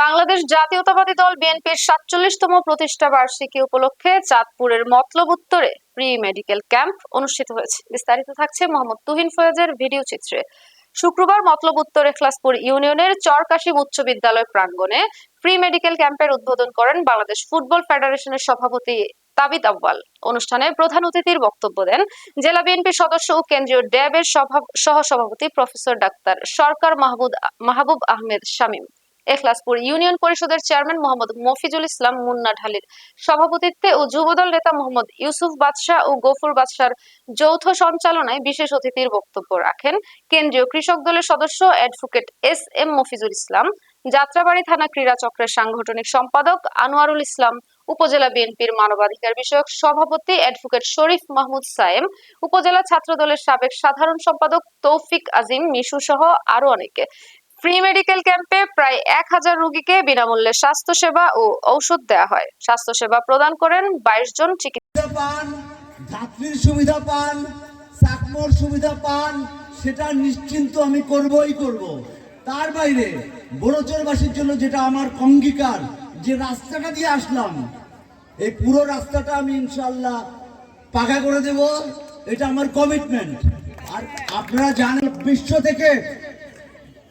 বাংলাদেশ জাতীয়তাবাদী দল বিএনপির সাতচল্লিশতম প্রতিষ্ঠা বার্ষিকী উপলক্ষে চাঁদপুরের মতলব উত্তরে প্রি মেডিকেল ক্যাম্প অনুষ্ঠিত হয়েছে। বিস্তারিত থাকছে মোহাম্মদ তুহিন ফয়েজের ভিডিও চিত্রে। শুক্রবার মতলব উত্তর এখলাসপুর ইউনিয়নের চরকাশিম উচ্চ বিদ্যালয় প্রাঙ্গণে প্রি মেডিকেল ক্যাম্পের উদ্বোধন করেন বাংলাদেশ ফুটবল ফেডারেশনের সভাপতি তাবিদ আব্বাল অনুষ্ঠানে প্রধান অতিথির বক্তব্য দেন জেলা বিএনপি সদস্য ও কেন্দ্রীয় ড্যাবের সভা- সহসভাপতি professor doctor Sarkar Mahbub Mahbub Ahmed Shamim. Ekhlaspur union পরিষদের চেয়ারম্যান মোহাম্মদ মফিজুল ইসলাম মুন্না ঢালির সভাপতিত্বে ও যুবদল নেতা মোহাম্মদ ইউসুফ বাদশাহ ও গফুর বাদশার যৌথ সঞ্চালনায় বিশেষ অতিথির বক্তব্য রাখেন কেন্দ্রীয় কৃষক দলের সদস্য advocate S M Mofizul Islam, Jatrabari থানা ক্রীড়া চক্রের সাংগঠনিক সম্পাদক আনোয়ারুল ইসলাম, উপজেলা বিএনপির মানবাধিকার বিষয়ক সভাপতি অ্যাডভোকেট শরীফ মাহমুদ সায়েম, উপজেলা ছাত্র দলের সাবেক সাধারণ সম্পাদক তৌফিক আজিম, মিশু সহ আরও অনেকে। ফ্রি মেডিকেল ক্যাম্পে প্রায় এক হাজার রোগীকে বিনামূল্যে স্বাস্থ্যসেবা ও ঔষধ দেওয়া হয়। স্বাস্থ্যসেবা প্রদান করেন বাইশ জন চিকিৎসক। সুবিধা পান, যাত্রীর সুবিধা পান, চাকমোর সুবিধা পান, সেটা নিশ্চিন্ত আমি করবই করব। তার বাইরে বড়চরবাসীর জন্য যেটা আমার অঙ্গীকার, যে রাস্তাটা দিয়ে আসলাম, এই পুরো রাস্তাটা আমি ইনশাল্লাহ পাকা করে দেব। এটা আমার কমিটমেন্ট আর আপনারা জানেন, বিশ্ব থেকে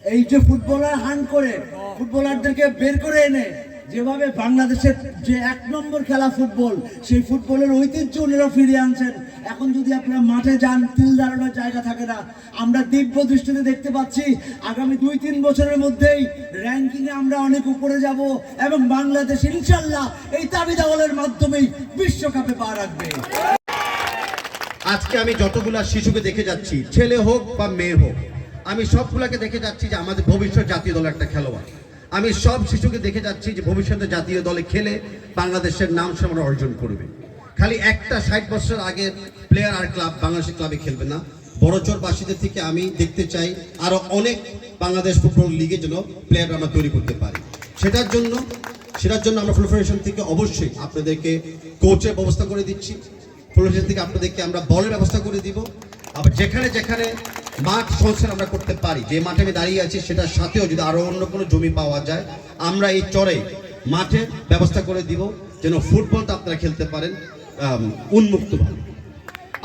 এই যে ফুটবলার হান করে, ফুটবলারদেরকে বের করে এনে, যেভাবে বাংলাদেশের যে এক নম্বর খেলা ফুটবল, সেই ফুটবলের ঐতিহ্য ওনারা ফিরিয়ে আনছেন। এখন যদি আপনারা মাঠে যান, তিল দাঁড়ানোর জায়গা থাকে না। আমরা দিব্য দৃষ্টিতে দেখতে পাচ্ছি, আগামী দুই, তিন বছরের মধ্যেই র্যাঙ্কিংয়ে আমরা অনেক উপরে যাব এবং বাংলাদেশ ইনশাল্লাহ এই দাবি দাওয়ালের মাধ্যমেই বিশ্বকাপে পা রাখবে। আজকে আমি যতগুলা শিশুকে দেখে যাচ্ছি, ছেলে হোক বা মেয়ে হোক আমি সবগুলাকে দেখে যাচ্ছি যে আমাদের ভবিষ্যৎ জাতীয় দলের একটা খেলোয়াড়। আমি সব শিশুকে দেখে যাচ্ছি যে ভবিষ্যতে জাতীয় দলে খেলে বাংলাদেশের নাম সামনে অর্জন করবে। খালি একটা ষাট বছর আগে প্লেয়ার আর ক্লাব বাংলাদেশের ক্লাবে খেলবে না। বড়চরবাসীদের থেকে আমি দেখতে চাই আরও অনেক বাংলাদেশ ফুটবল লিগে যেন প্লেয়ার আমরা তৈরি করতে পারি। সেটার জন্য সেটার জন্য আমরা ফেডারেশন থেকে অবশ্যই আপনাদেরকে কোচের ব্যবস্থা করে দিচ্ছি। ফেডারেশন থেকে আপনাদেরকে আমরা বলের ব্যবস্থা করে দিব। আবার যেখানে যেখানে মাঠ সংস্কার আমরা করতে পারি। যে মাঠে আমি দাঁড়িয়ে আছি, সেটার সাথেও যদি আরও অন্য কোনো জমি পাওয়া যায়, আমরা এই চরে মাঠে ব্যবস্থা করে দিব, যেন ফুটবলটা আপনারা খেলতে পারেন উন্মুক্তভাবে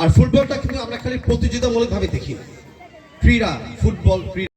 আর ফুটবলটা কিন্তু আমরা খালি প্রতিযোগিতামূলকভাবে দেখি। ক্রীড়া, ফুটবল, ক্রীড়া।